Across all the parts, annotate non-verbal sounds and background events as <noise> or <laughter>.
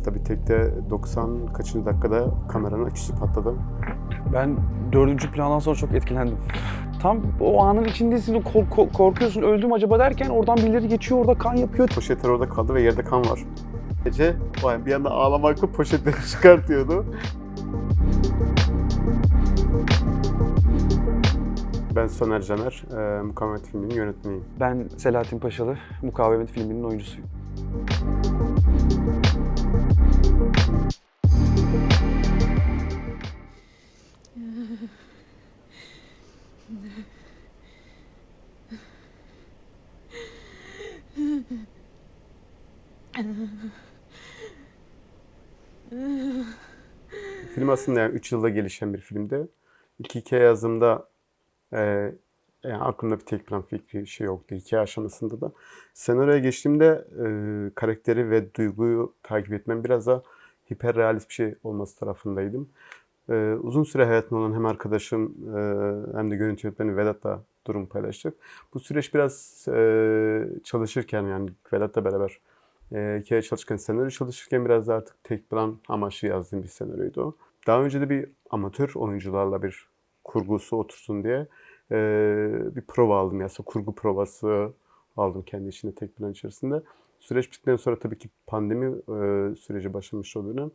Hatta bir tekte 90 kaçıncı dakikada kameranın aküsü patladı. Ben dördüncü plandan sonra çok etkilendim. Tam o anın içindesin, kork- kork- korkuyorsun öldüm acaba derken oradan birileri geçiyor orada kan yapıyor. Poşetler orada kaldı ve yerde kan var. Gece vay, bir anda ağlamakla poşetleri <laughs> çıkartıyordu. Ben Soner Caner, e, Mukavemet filminin yönetmeniyim. Ben Selahattin Paşalı, Mukavemet filminin oyuncusuyum. Aslında yani 3 yılda gelişen bir filmdi. İlk hikaye yazımda e, yani aklımda bir tek plan fikri şey yoktu hikaye aşamasında da. Senaryoya geçtiğimde e, karakteri ve duyguyu takip etmem biraz da hiperrealist bir şey olması tarafındaydım. E, uzun süre hayatımda olan hem arkadaşım e, hem de görüntü yönetmeni Vedat'la durum paylaştık. Bu süreç biraz e, çalışırken yani Vedat'la beraber e, hikaye çalışırken, senaryo çalışırken biraz da artık tek plan amaçlı yazdığım bir senaryoydu o. Daha önce de bir amatör oyuncularla bir kurgusu otursun diye e, bir prova aldım. Yani kurgu provası aldım kendi içinde tek plan içerisinde. Süreç bittikten sonra tabii ki pandemi e, süreci başlamış o dönem.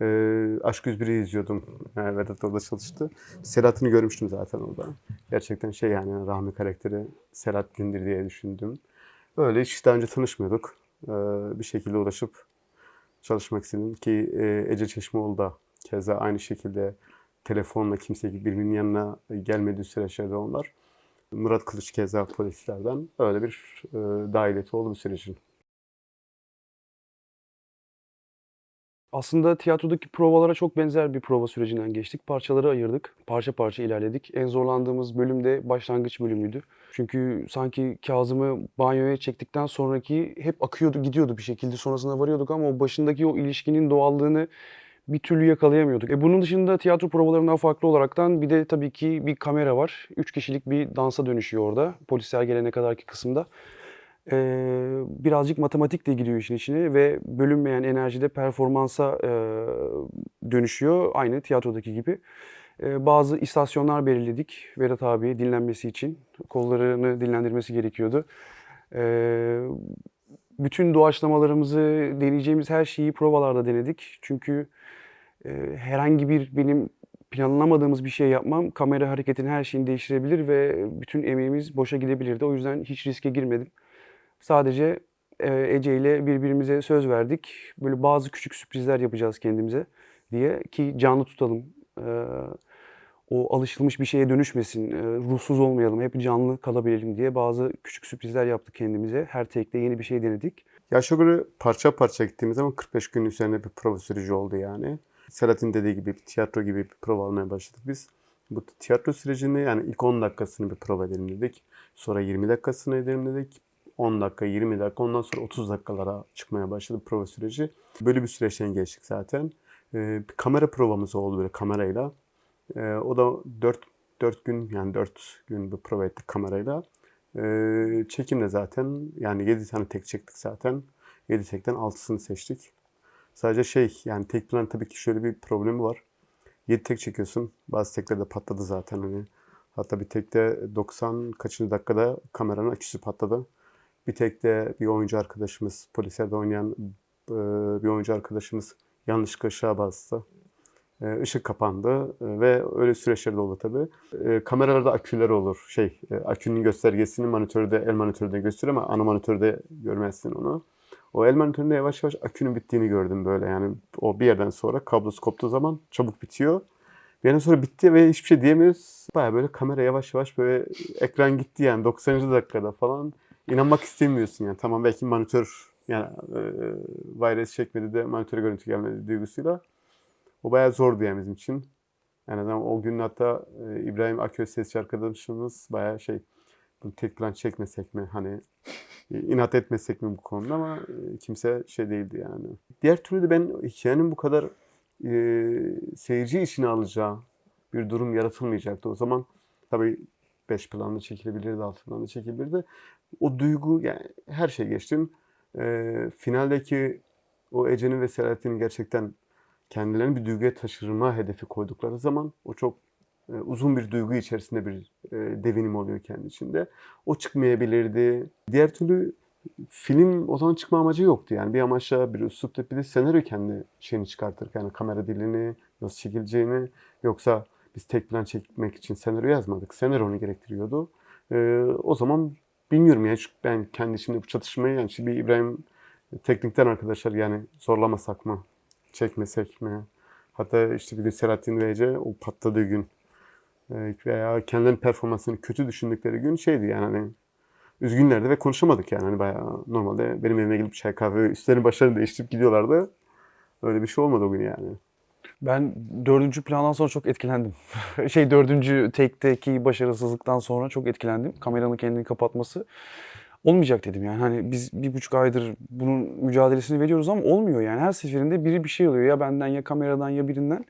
E, Aşk 101'i izliyordum. Yani Vedat orada çalıştı. Selahattin'i görmüştüm zaten orada. Gerçekten şey yani Rahmi karakteri Selahattin'dir diye düşündüm. Öyle hiç daha önce tanışmıyorduk. E, bir şekilde ulaşıp çalışmak istedim ki e, Ece Çeşmeoğlu da keza aynı şekilde telefonla kimse birbirinin yanına gelmediği süreçlerde onlar. Murat Kılıç keza polislerden öyle bir e, dahiliyeti oldu bu sürecin. Aslında tiyatrodaki provalara çok benzer bir prova sürecinden geçtik. Parçaları ayırdık. Parça parça ilerledik. En zorlandığımız bölüm de başlangıç bölümüydü. Çünkü sanki Kazım'ı banyoya çektikten sonraki hep akıyordu, gidiyordu bir şekilde. Sonrasında varıyorduk ama o başındaki o ilişkinin doğallığını bir türlü yakalayamıyorduk. E bunun dışında tiyatro provalarından farklı olaraktan bir de tabii ki bir kamera var. Üç kişilik bir dansa dönüşüyor orada. Polisler gelene kadarki kısımda. Ee, birazcık matematik de giriyor işin içine ve bölünmeyen enerjide performansa e, dönüşüyor. Aynı tiyatrodaki gibi. Ee, bazı istasyonlar belirledik Vedat abiye dinlenmesi için. Kollarını dinlendirmesi gerekiyordu. Ee, bütün doğaçlamalarımızı, deneyeceğimiz her şeyi provalarda denedik. Çünkü e, herhangi bir benim planlamadığımız bir şey yapmam kamera hareketinin her şeyini değiştirebilir ve bütün emeğimiz boşa gidebilirdi. O yüzden hiç riske girmedim. Sadece e, Ece ile birbirimize söz verdik. Böyle bazı küçük sürprizler yapacağız kendimize diye ki canlı tutalım. E, o alışılmış bir şeye dönüşmesin, e, ruhsuz olmayalım, hep canlı kalabilelim diye bazı küçük sürprizler yaptık kendimize. Her tekte yeni bir şey denedik. Ya aşağı yukarı parça parça gittiğimiz zaman 45 gün üzerine bir prova süreci oldu yani. Selahattin dediği gibi bir tiyatro gibi bir prova almaya başladık biz. Bu tiyatro sürecinde yani ilk 10 dakikasını bir prova edelim dedik. Sonra 20 dakikasını edelim dedik. 10 dakika, 20 dakika ondan sonra 30 dakikalara çıkmaya başladı prova süreci. Böyle bir süreçten geçtik zaten. Ee, bir kamera provamız oldu böyle kamerayla. Ee, o da 4, 4 gün yani 4 gün bir prova ettik kamerayla. Ee, çekimle zaten yani 7 tane tek çektik zaten. 7 tekten 6'sını seçtik. Sadece şey yani tek plan tabii ki şöyle bir problemi var. 7 tek çekiyorsun. Bazı tekler de patladı zaten hani. Hatta bir tekte 90 kaçıncı dakikada kameranın aküsü patladı. Bir tekte bir oyuncu arkadaşımız, polislerde oynayan e, bir oyuncu arkadaşımız yanlışlıkla ışığa bastı. E, Işık kapandı e, ve öyle süreçler de oldu tabii. E, Kameralarda aküler olur. Şey, e, akünün göstergesini monitörde, el monitörde gösteriyor ama ana monitörde görmezsin onu. O el monitöründe yavaş yavaş akünün bittiğini gördüm böyle yani. O bir yerden sonra kablosu koptuğu zaman çabuk bitiyor. Bir yerden sonra bitti ve hiçbir şey diyemiyoruz. Baya böyle kamera yavaş yavaş böyle ekran gitti yani 90. dakikada falan. İnanmak istemiyorsun yani. Tamam belki monitör yani e, virus çekmedi de monitöre görüntü gelmedi duygusuyla. O bayağı zordu yani bizim için. Yani o gün hatta e, İbrahim Aköz sesçi arkadaşımız bayağı şey tek plan çekmesek mi hani e, inat etmesek mi bu konuda ama e, kimse şey değildi yani. Diğer türlü de ben hikayenin bu kadar e, seyirci içine alacağı bir durum yaratılmayacaktı. O zaman tabii 5 planlı çekilebilirdi, 6 planlı çekilebilirdi. O duygu yani her şey geçtim. E, finaldeki o Ece'nin ve Selahattin'in gerçekten kendilerini bir duyguya taşırma hedefi koydukları zaman o çok uzun bir duygu içerisinde bir e, devinim oluyor kendi içinde. O çıkmayabilirdi. Diğer türlü film o zaman çıkma amacı yoktu yani. Bir amaçla bir üslupta bir de senaryo kendi şeyini çıkartır. Yani kamera dilini, nasıl çekileceğini. Yoksa biz tek plan çekmek için senaryo yazmadık. Senaryo onu gerektiriyordu. Ee, o zaman bilmiyorum yani çünkü ben kendi içimde bu çatışmayı yani şimdi bir İbrahim teknikten arkadaşlar yani zorlamasak mı? Çekmesek mi? Hatta işte bir de Selahattin ve Ece o patladığı gün e, veya kendilerinin performansını kötü düşündükleri gün şeydi yani hani üzgünlerdi ve konuşamadık yani hani bayağı normalde benim evime gelip çay kahve üstlerini başlarını değiştirip gidiyorlardı. Öyle bir şey olmadı o gün yani. Ben dördüncü plandan sonra çok etkilendim. <laughs> şey dördüncü take'teki başarısızlıktan sonra çok etkilendim. Kameranın kendini kapatması. Olmayacak dedim yani. Hani biz bir buçuk aydır bunun mücadelesini veriyoruz ama olmuyor yani. Her seferinde biri bir şey oluyor. Ya benden ya kameradan ya birinden.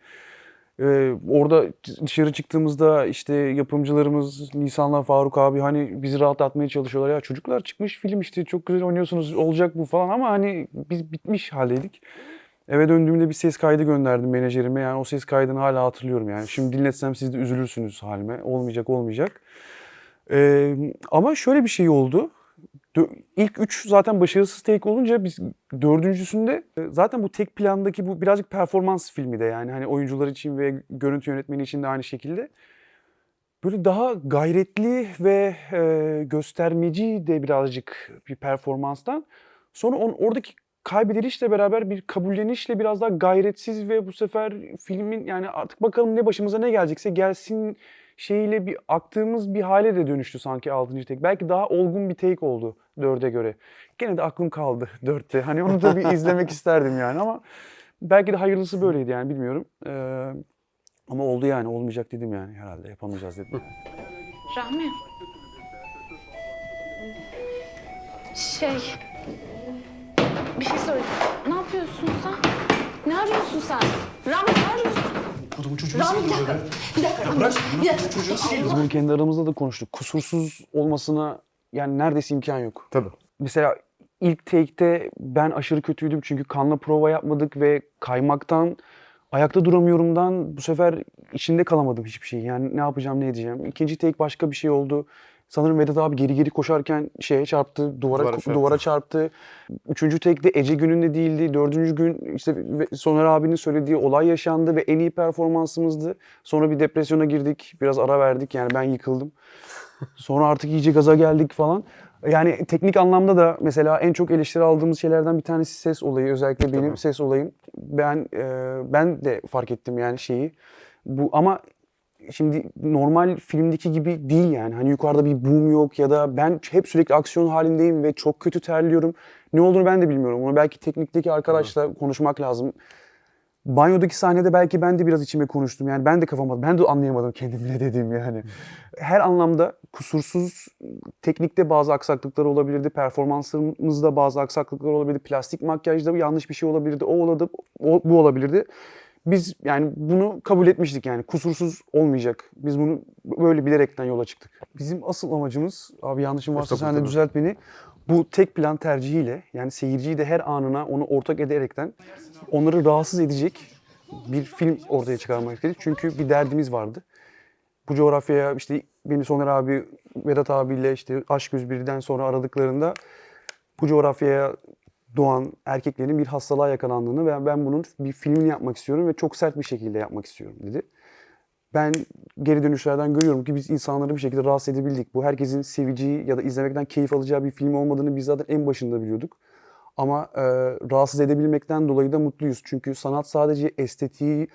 Ee, orada dışarı çıktığımızda işte yapımcılarımız Nisan'la Faruk abi hani bizi rahatlatmaya çalışıyorlar. Ya çocuklar çıkmış film işte çok güzel oynuyorsunuz olacak bu falan ama hani biz bitmiş haldeydik. Eve döndüğümde bir ses kaydı gönderdim menajerime. Yani o ses kaydını hala hatırlıyorum yani. Şimdi dinletsem siz de üzülürsünüz halime. Olmayacak olmayacak. Ee, ama şöyle bir şey oldu. İlk üç zaten başarısız take olunca biz dördüncüsünde e, zaten bu tek plandaki bu birazcık performans filmi de yani hani oyuncular için ve görüntü yönetmeni için de aynı şekilde. Böyle daha gayretli ve e, göstermeci de birazcık bir performanstan. Sonra on, oradaki kaybedilişle beraber bir kabullenişle biraz daha gayretsiz ve bu sefer filmin yani artık bakalım ne başımıza ne gelecekse gelsin şeyiyle bir aktığımız bir hale de dönüştü sanki 6. take. Belki daha olgun bir take oldu 4'e göre. Gene de aklım kaldı <laughs> 4'te. Hani onu da bir izlemek isterdim yani ama belki de hayırlısı böyleydi yani bilmiyorum. Ee, ama oldu yani olmayacak dedim yani herhalde yapamayacağız dedim. Rahmi. Şey... Bir şey söyle. Ne yapıyorsun sen? Ne arıyorsun sen? Rahmi ne arıyorsun? Kodumun çocuğu Rahmi bir dakika. be. Bir dakika Rahmi. bırak, Bir dakika. Biz bunu kendi aramızda da konuştuk. Kusursuz olmasına yani neredeyse imkan yok. Tabii. Mesela ilk take'te ben aşırı kötüydüm çünkü kanla prova yapmadık ve kaymaktan ayakta duramıyorumdan bu sefer içinde kalamadım hiçbir şey. Yani ne yapacağım ne edeceğim. İkinci take başka bir şey oldu. Sanırım Vedat abi geri geri koşarken şeye çarptı, duvara Duvara çarptı. duvara çarptı. Üçüncü take'de Ece gününde değildi. Dördüncü gün işte Soner abinin söylediği olay yaşandı ve en iyi performansımızdı. Sonra bir depresyona girdik, biraz ara verdik. Yani ben yıkıldım. Sonra artık iyice gaza geldik falan. Yani teknik anlamda da mesela en çok eleştiri aldığımız şeylerden bir tanesi ses olayı. Özellikle benim ses olayım. Ben e, ben de fark ettim yani şeyi. Bu ama şimdi normal filmdeki gibi değil yani. Hani yukarıda bir boom yok ya da ben hep sürekli aksiyon halindeyim ve çok kötü terliyorum. Ne olduğunu ben de bilmiyorum. Bunu belki teknikteki arkadaşla konuşmak lazım. Banyodaki sahnede belki ben de biraz içime konuştum. Yani ben de kafama, ben de anlayamadım kendim ne dediğimi yani. Her anlamda kusursuz, teknikte bazı aksaklıklar olabilirdi, performansımızda bazı aksaklıklar olabilirdi, plastik makyajda yanlış bir şey olabilirdi, o oladı, o, bu olabilirdi. Biz yani bunu kabul etmiştik yani kusursuz olmayacak. Biz bunu böyle bilerekten yola çıktık. Bizim asıl amacımız, abi yanlışım varsa sen de düzelt beni. Bu tek plan tercihiyle yani seyirciyi de her anına onu ortak ederekten onları rahatsız edecek bir film ortaya çıkarmak istedik. Çünkü bir derdimiz vardı. Bu coğrafyaya işte beni Soner abi, Vedat abiyle işte Aşk 101'den sonra aradıklarında bu coğrafyaya doğan erkeklerin bir hastalığa yakalandığını ve ben bunun bir filmini yapmak istiyorum ve çok sert bir şekilde yapmak istiyorum dedi. Ben geri dönüşlerden görüyorum ki biz insanları bir şekilde rahatsız edebildik. Bu herkesin seveceği ya da izlemekten keyif alacağı bir film olmadığını biz zaten en başında biliyorduk. Ama e, rahatsız edebilmekten dolayı da mutluyuz. Çünkü sanat sadece estetiği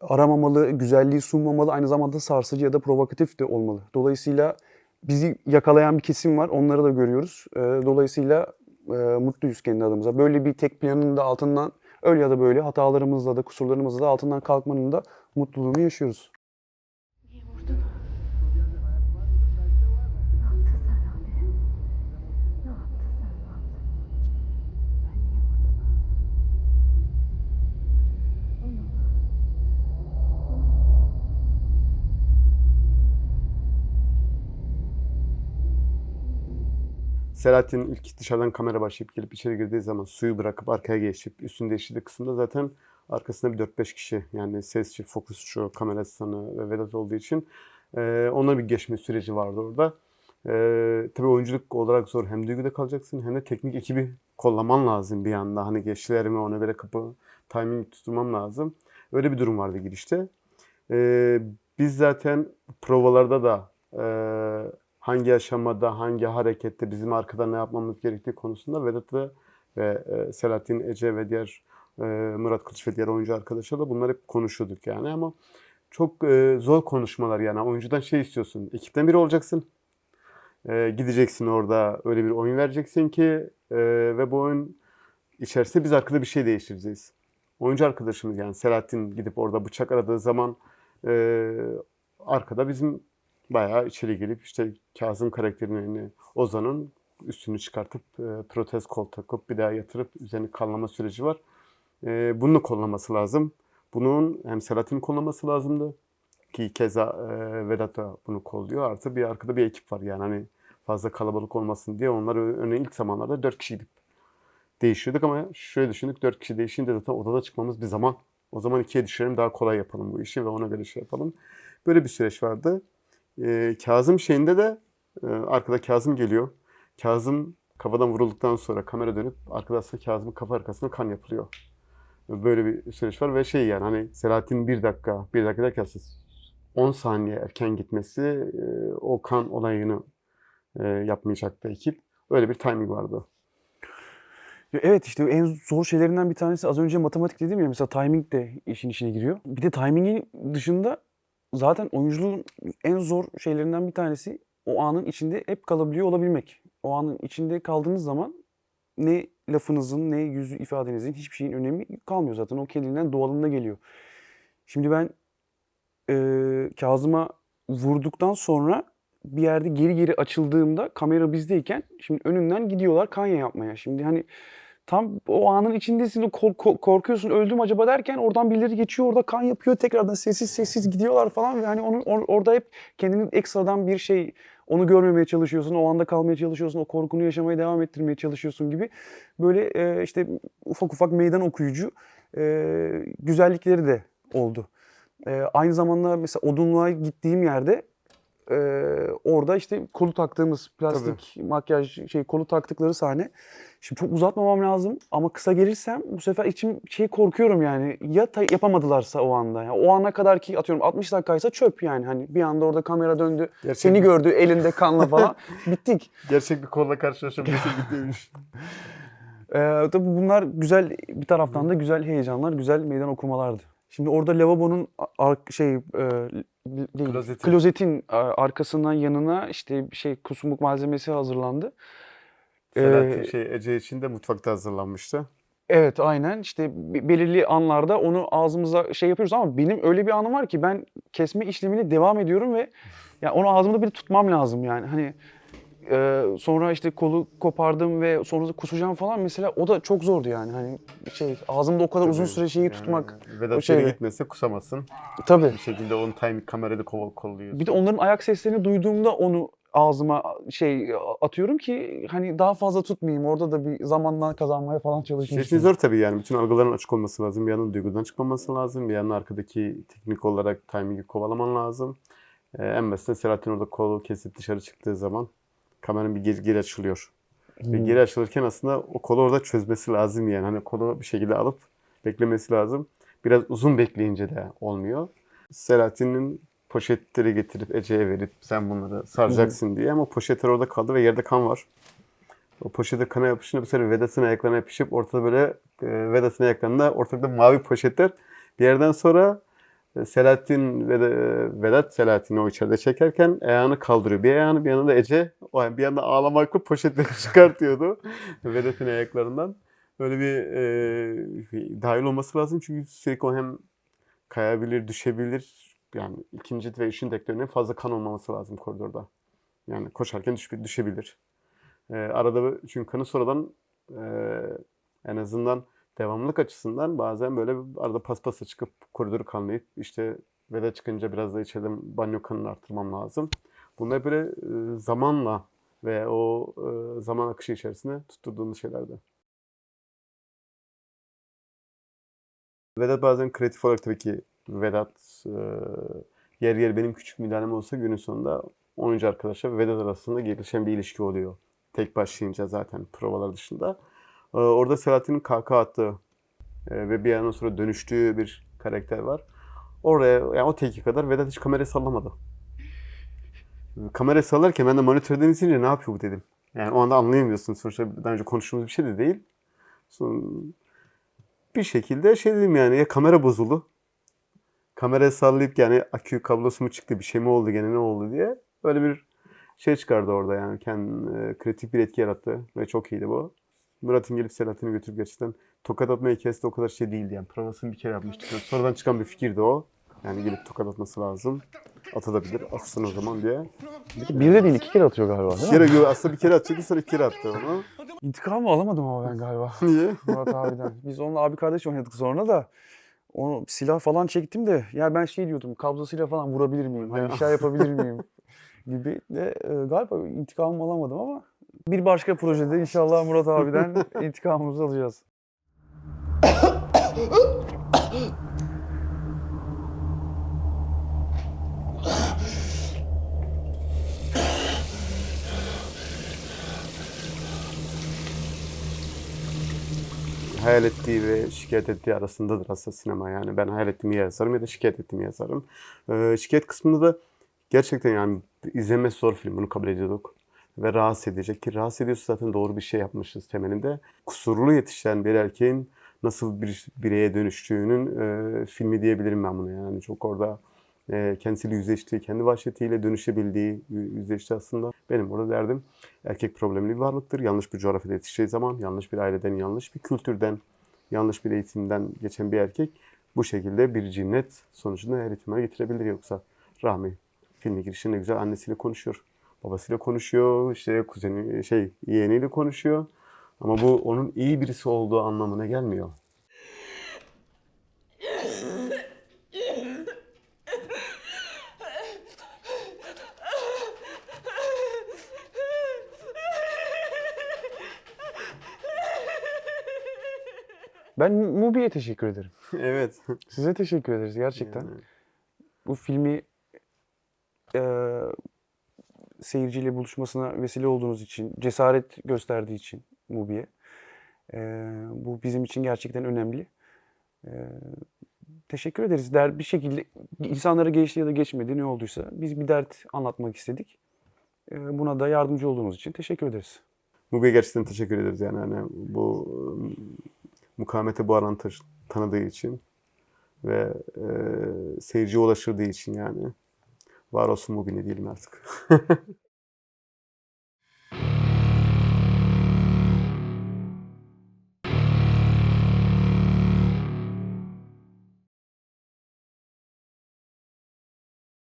aramamalı, güzelliği sunmamalı, aynı zamanda sarsıcı ya da provokatif de olmalı. Dolayısıyla bizi yakalayan bir kesim var, onları da görüyoruz. E, dolayısıyla e, mutluyuz kendi adımıza. Böyle bir tek planın da altından öyle ya da böyle hatalarımızla da kusurlarımızla da altından kalkmanın da mutluluğunu yaşıyoruz. Selahattin ilk dışarıdan kamera başlayıp gelip içeri girdiği zaman suyu bırakıp arkaya geçip üstünde değiştirdiği kısımda zaten arkasında bir 4-5 kişi yani sesçi, fokusçu, kamera asistanı ve Vedat olduğu için e, onların bir geçme süreci vardı orada. E, tabii oyunculuk olarak zor. Hem duyguda kalacaksın hem de teknik ekibi kollaman lazım bir anda. Hani geçtilerimi ona göre kapı timing tutturmam lazım. Öyle bir durum vardı girişte. E, biz zaten provalarda da e, hangi aşamada, hangi harekette bizim arkada ne yapmamız gerektiği konusunda Vedat'la ve e, Selahattin Ece ve diğer e, Murat Kılıç ve diğer oyuncu arkadaşlarla bunlar hep konuşuyorduk yani. Ama çok e, zor konuşmalar yani. Oyuncudan şey istiyorsun ekipten biri olacaksın. Gideceksin orada öyle bir oyun vereceksin ki ve bu oyun içerisinde biz arkada bir şey değiştireceğiz. Oyuncu arkadaşımız yani Selahattin gidip orada bıçak aradığı zaman arkada bizim bayağı içeri gelip işte Kazım karakterinin Ozan'ın üstünü çıkartıp e, protez kol takıp bir daha yatırıp üzerini kanlama süreci var. E, bunu kollaması lazım. Bunun hem Selahattin'in kollaması lazımdı ki keza e, Vedat da bunu kolluyor. Artı bir arkada bir ekip var yani hani fazla kalabalık olmasın diye onlar ö- örneğin ilk zamanlarda 4 kişiydik. Değişiyorduk ama şöyle düşündük 4 kişi değişince zaten odada çıkmamız bir zaman. O zaman ikiye düşerim daha kolay yapalım bu işi ve ona göre şey yapalım. Böyle bir süreç vardı. E, Kazım şeyinde de e, arkada Kazım geliyor. Kazım kafadan vurulduktan sonra kamera dönüp arkada Kazım'ın kafa arkasına kan yapılıyor. Böyle bir süreç var ve şey yani hani Selahattin bir dakika, bir dakika derken siz 10 saniye erken gitmesi e, o kan olayını e, yapmayacaktı ekip. Öyle bir timing vardı. Evet işte en zor şeylerinden bir tanesi az önce matematik dedim ya mesela timing de işin içine giriyor. Bir de timingin dışında zaten oyunculuğun en zor şeylerinden bir tanesi o anın içinde hep kalabiliyor olabilmek. O anın içinde kaldığınız zaman ne lafınızın ne yüz ifadenizin hiçbir şeyin önemi kalmıyor zaten. O kendinden doğalında geliyor. Şimdi ben eee Kazım'a vurduktan sonra bir yerde geri geri açıldığımda kamera bizdeyken şimdi önünden gidiyorlar kanya yapmaya. Şimdi hani tam o anın içindesin korkuyorsun öldüm acaba derken oradan birileri geçiyor orada kan yapıyor tekrardan sessiz sessiz gidiyorlar falan ve hani onun or- orada hep kendinin ekstradan bir şey onu görmemeye çalışıyorsun o anda kalmaya çalışıyorsun o korkunu yaşamaya devam ettirmeye çalışıyorsun gibi böyle e, işte ufak ufak meydan okuyucu e, güzellikleri de oldu. E, aynı zamanda mesela odunluğa gittiğim yerde e, orada işte kolu taktığımız plastik makyaj şey kolu taktıkları sahne. Şimdi çok uzatmamam lazım ama kısa gelirsem bu sefer içim şey korkuyorum yani ya ta- yapamadılarsa o anda. Yani o ana kadar ki atıyorum 60 dakikaysa çöp yani hani bir anda orada kamera döndü Gerçek seni bir- gördü elinde kanla falan <laughs> bittik. Gerçek bir kolla karşılaşabilirsin gitmemiş. <laughs> Ee, tabii bunlar güzel bir taraftan da güzel heyecanlar, güzel meydan okumalardı. Şimdi orada lavabonun ar- şey e, değil, Klozetin. klozetin arkasından yanına işte şey kusmuk malzemesi hazırlandı. Ee, Selahattin şey Ece için de mutfakta hazırlanmıştı. Evet aynen işte be- belirli anlarda onu ağzımıza şey yapıyoruz ama benim öyle bir anım var ki ben kesme işlemini devam ediyorum ve ya onu ağzımda bir tutmam lazım yani hani e, sonra işte kolu kopardım ve sonra da kusacağım falan mesela o da çok zordu yani hani şey ağzımda o kadar uzun Tabii, süre şeyi yani tutmak Vedat şeyde. gitmese kusamazsın. tabii. Bir şekilde onun timing kamerada kol kolluyorsun. Bir de onların ayak seslerini duyduğumda onu ağzıma şey atıyorum ki hani daha fazla tutmayayım orada da bir zamandan kazanmaya falan çalışmıştım. zor tabii yani. Bütün algıların açık olması lazım. Bir yandan duygudan çıkmaması lazım. Bir yandan arkadaki teknik olarak timing'i kovalaman lazım. Ee, en basitinden Selahattin orada kolu kesip dışarı çıktığı zaman kameranın bir geri, geri açılıyor. Ve Hmm. geri açılırken aslında o kolu orada çözmesi lazım yani. Hani kolu bir şekilde alıp beklemesi lazım. Biraz uzun bekleyince de olmuyor. Selahattin'in poşetleri getirip Ece'ye verip sen bunları saracaksın diye ama poşetler orada kaldı ve yerde kan var. O poşete kana yapışınca bu sefer Vedat'ın ayaklarına yapışıp ortada böyle e, Vedat'ın ayaklarında ortada mavi poşetler. Bir yerden sonra e, Selahattin ve de, e, Vedat Selahattin'i o içeride çekerken ayağını kaldırıyor. Bir ayağını bir yanında Ece o bir yanda ağlamakla poşetleri <laughs> çıkartıyordu Vedat'ın ayaklarından. Böyle bir e, dahil olması lazım çünkü o hem kayabilir, düşebilir. Yani ikinci ve üçüncü dektörünün fazla kan olmaması lazım koridorda. Yani koşarken düş, düşebilir. Ee, arada çünkü kanı sonradan e, en azından devamlılık açısından bazen böyle arada paspasa çıkıp koridoru kanlayıp işte veda çıkınca biraz da içeriden banyo kanını arttırmam lazım. Bunlar böyle e, zamanla ve o e, zaman akışı içerisinde tutturduğumuz şeylerdi. Vedat bazen kreatif olarak tabii ki Vedat e, yer yer benim küçük müdahalem olsa günün sonunda oyuncu arkadaşlar ve Vedat arasında gelişen bir ilişki oluyor. Tek başlayınca zaten provalar dışında. Orada Selahattin'in kahkaha attığı ve bir yandan sonra dönüştüğü bir karakter var. Oraya yani o teki kadar Vedat hiç kamerayı sallamadı. Kamera sallarken ben de monitörden izleyince ne yapıyor bu dedim. Yani o anda anlayamıyorsun. Sonuçta daha önce konuştuğumuz bir şey de değil. Sonra bir şekilde şey dedim yani ya kamera bozuldu. Kamerayı sallayıp yani akü kablosu mu çıktı bir şey mi oldu gene ne oldu diye. Böyle bir şey çıkardı orada yani. Kendi e, kritik bir etki yarattı ve çok iyiydi bu. Murat'ın gelip Selahattin'i götürüp gerçekten tokat atma hikayesi de o kadar şey değildi yani. Provasını bir kere yapmıştık. Sonradan çıkan bir fikirdi o. Yani gelip tokat atması lazım. Atabilir. Atsın o zaman diye. Bir de değil iki kere atıyor galiba Bir değil mi? kere gö- aslında bir kere atacaktı sonra iki kere attı onu. İntikamı alamadım ama ben galiba. <laughs> Niye? Murat abiden. Biz onunla abi kardeş oynadık sonra da. Onu silah falan çektim de ya ben şey diyordum kabzasıyla falan vurabilir miyim? Hani bir şey yapabilir miyim? <laughs> gibi de e, galiba intikamımı alamadım ama bir başka projede inşallah Murat abiden <laughs> intikamımızı alacağız. Hayal ettiği ve şikayet ettiği arasındadır aslında sinema yani. Ben hayal ettiğimi ya yazarım ya da şikayet ettiğimi yazarım. Ee, şikayet kısmında da gerçekten yani izlemesi zor film bunu kabul ediyorduk. Ve rahatsız edecek ki rahatsız ediyorsa zaten doğru bir şey yapmışız temelinde. Kusurlu yetişen bir erkeğin nasıl bir bireye dönüştüğünün e, filmi diyebilirim ben buna yani. Çok orada kendisiyle yüzleştiği, kendi vahşetiyle dönüşebildiği, yü- yüzleşti aslında. Benim orada derdim erkek problemli bir varlıktır. Yanlış bir coğrafyada yetişeceği zaman, yanlış bir aileden, yanlış bir kültürden, yanlış bir eğitimden geçen bir erkek bu şekilde bir cinnet sonucunda her ihtimale getirebilir. Yoksa Rahmi filmi girişinde güzel annesiyle konuşuyor. Babasıyla konuşuyor, işte kuzeni, şey yeğeniyle konuşuyor. Ama bu onun iyi birisi olduğu anlamına gelmiyor. Ben Mubi'ye teşekkür ederim. <laughs> evet. Size teşekkür ederiz gerçekten. Yani, Bu filmi eee seyirciyle buluşmasına vesile olduğunuz için, cesaret gösterdiği için Mubi'ye. Eee, bu bizim için gerçekten önemli. Eee, teşekkür ederiz. Der, bir şekilde insanlara geçti ya da geçmedi ne olduysa biz bir dert anlatmak istedik. Eee, buna da yardımcı olduğunuz için teşekkür ederiz. Mubi'ye gerçekten teşekkür ederiz yani hani bu mukavemete bu alan taşı- tanıdığı için ve e, seyirciye ulaştırdığı için yani var olsun Mubi ne diyelim artık. <laughs>